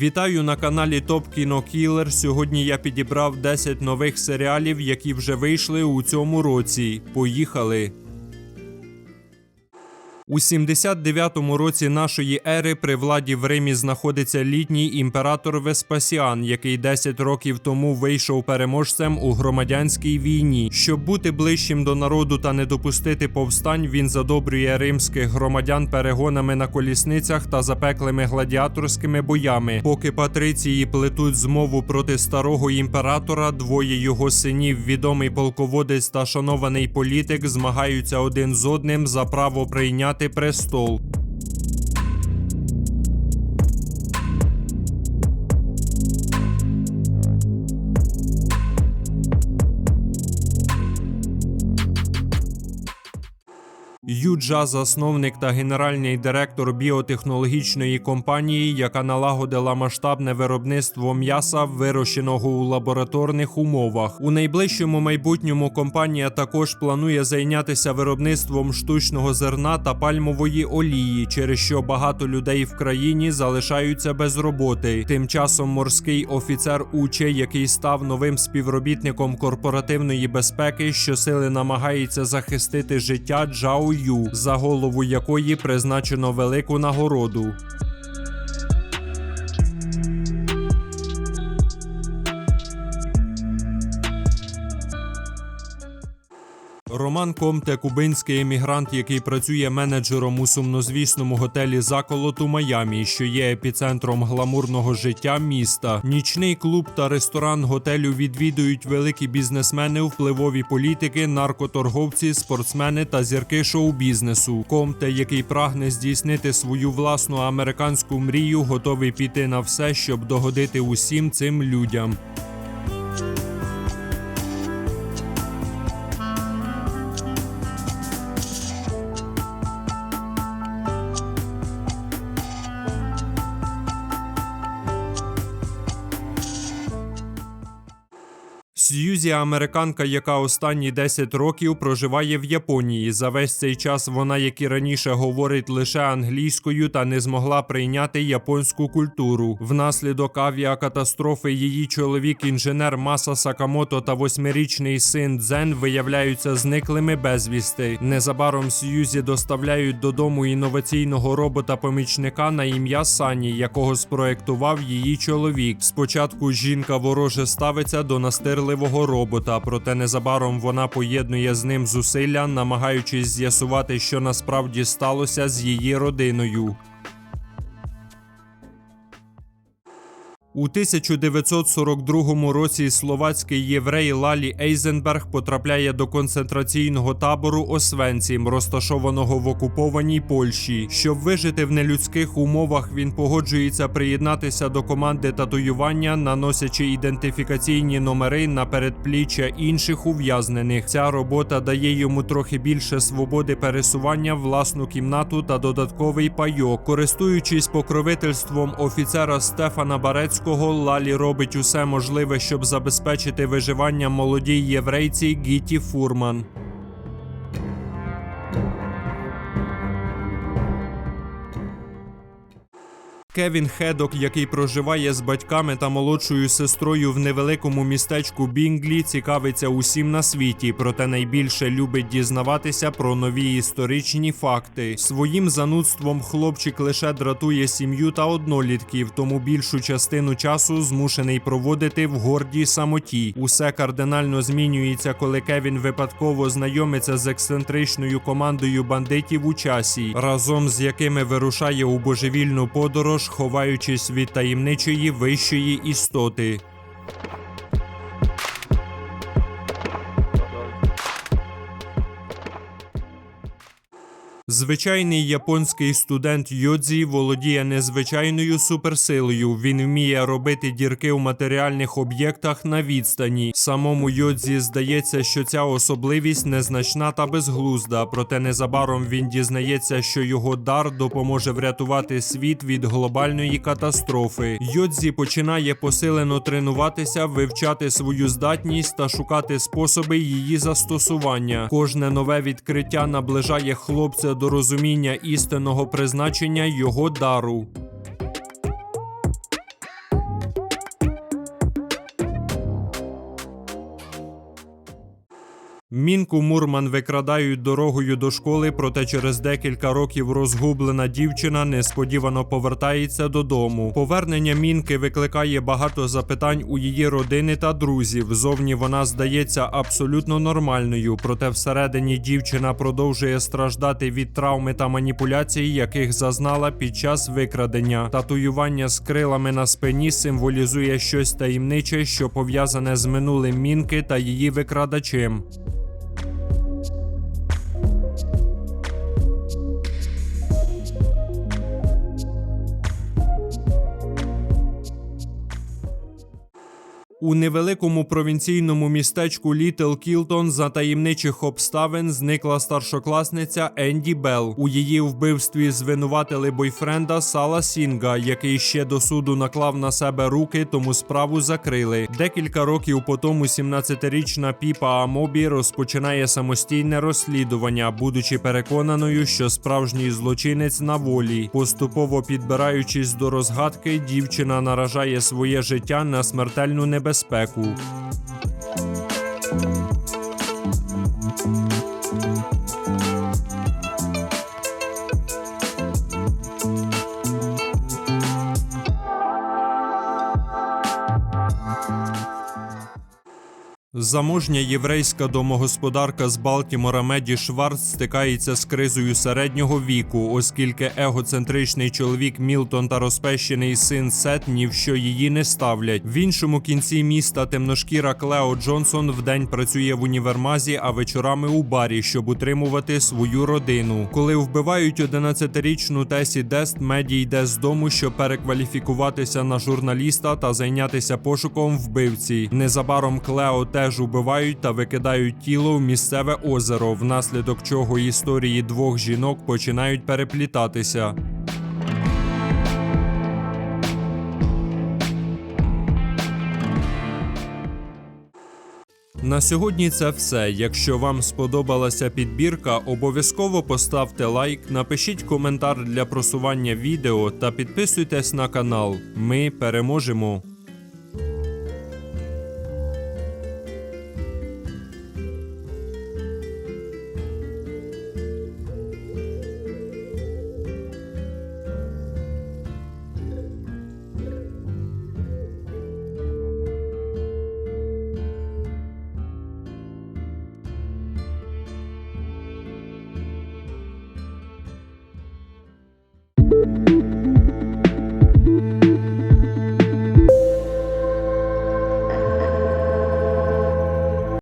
Вітаю на каналі Топ Кіно Кілер. Сьогодні я підібрав 10 нових серіалів, які вже вийшли у цьому році. Поїхали! У 79-му році нашої ери при владі в Римі знаходиться літній імператор Веспасіан, який 10 років тому вийшов переможцем у громадянській війні. Щоб бути ближчим до народу та не допустити повстань, він задобрює римських громадян перегонами на колісницях та запеклими гладіаторськими боями. Поки патриції плетуть змову проти старого імператора, двоє його синів, відомий полководець та шанований політик, змагаються один з одним за право прийняти престол. Юджа, засновник та генеральний директор біотехнологічної компанії, яка налагодила масштабне виробництво м'яса, вирощеного у лабораторних умовах. У найближчому майбутньому компанія також планує зайнятися виробництвом штучного зерна та пальмової олії, через що багато людей в країні залишаються без роботи. Тим часом морський офіцер Уче, який став новим співробітником корпоративної безпеки, щосили намагається захистити життя Джао Ю, за голову якої призначено велику нагороду. Роман Комте, кубинський емігрант, який працює менеджером у сумнозвісному готелі Заколот у Майамі, що є епіцентром гламурного життя міста. Нічний клуб та ресторан готелю відвідують великі бізнесмени, впливові політики, наркоторговці, спортсмени та зірки шоу-бізнесу. Комте, який прагне здійснити свою власну американську мрію, готовий піти на все, щоб догодити усім цим людям. Сьюзі американка, яка останні 10 років проживає в Японії. За весь цей час вона, як і раніше, говорить лише англійською та не змогла прийняти японську культуру. Внаслідок авіакатастрофи її чоловік, інженер Маса Сакамото та восьмирічний син Дзен виявляються зниклими безвісти. Незабаром Сьюзі доставляють додому інноваційного робота-помічника на ім'я Сані, якого спроектував її чоловік. Спочатку жінка вороже ставиться до настирливого робота, проте незабаром вона поєднує з ним зусилля, намагаючись з'ясувати, що насправді сталося з її родиною. У 1942 році словацький єврей Лалі Ейзенберг потрапляє до концентраційного табору Освенцім, розташованого в окупованій Польщі. Щоб вижити в нелюдських умовах, він погоджується приєднатися до команди татуювання, наносячи ідентифікаційні номери на передпліччя інших ув'язнених. Ця робота дає йому трохи більше свободи пересування, власну кімнату та додатковий пайок. Користуючись покровительством офіцера Стефана Барецького, Лалі робить усе можливе, щоб забезпечити виживання молодій єврейці Гіті Фурман. Кевін Хедок, який проживає з батьками та молодшою сестрою в невеликому містечку Бінглі, цікавиться усім на світі, проте найбільше любить дізнаватися про нові історичні факти. Своїм занудством хлопчик лише дратує сім'ю та однолітків, тому більшу частину часу змушений проводити в гордій самоті. Усе кардинально змінюється, коли Кевін випадково знайомиться з ексцентричною командою бандитів у часі, разом з якими вирушає у божевільну подорож, ховаючись від таємничої вищої істоти. Звичайний японський студент Йодзі володіє незвичайною суперсилою. Він вміє робити дірки в матеріальних об'єктах на відстані. Самому Йодзі здається, що ця особливість незначна та безглузда, проте незабаром він дізнається, що його дар допоможе врятувати світ від глобальної катастрофи. Йодзі починає посилено тренуватися, вивчати свою здатність та шукати способи її застосування. Кожне нове відкриття наближає хлопця до розуміння істинного призначення його дару. Мінку Мурман викрадають дорогою до школи, проте через декілька років розгублена дівчина несподівано повертається додому. Повернення мінки викликає багато запитань у її родини та друзів. Зовні вона здається абсолютно нормальною, проте всередині дівчина продовжує страждати від травми та маніпуляцій, яких зазнала під час викрадення. Татуювання з крилами на спині символізує щось таємниче, що пов'язане з минулим мінки та її викрадачем. У невеликому провінційному містечку Літл Кілтон за таємничих обставин зникла старшокласниця Енді Белл. У її вбивстві звинуватили бойфренда Сала Сінга, який ще до суду наклав на себе руки, тому справу закрили. Декілька років по тому 17-річна Піпа Амобі розпочинає самостійне розслідування, будучи переконаною, що справжній злочинець на волі. Поступово підбираючись до розгадки, дівчина наражає своє життя на смертельну небезпеку. bez. Заможня єврейська домогосподарка з Балтімора Меді Шварц стикається з кризою середнього віку, оскільки егоцентричний чоловік Мілтон та розпещений син Сет ні в що її не ставлять. В іншому кінці міста темношкіра Клео Джонсон вдень працює в універмазі, а вечорами у барі, щоб утримувати свою родину. Коли вбивають 11-річну Тесі Дест, Меді йде з дому, щоб перекваліфікуватися на журналіста та зайнятися пошуком вбивці. Незабаром Клео теж убивають та викидають тіло в місцеве озеро, внаслідок чого історії двох жінок починають переплітатися. На сьогодні це все. Якщо вам сподобалася підбірка, обов'язково поставте лайк, напишіть коментар для просування відео та підписуйтесь на канал. Ми переможемо!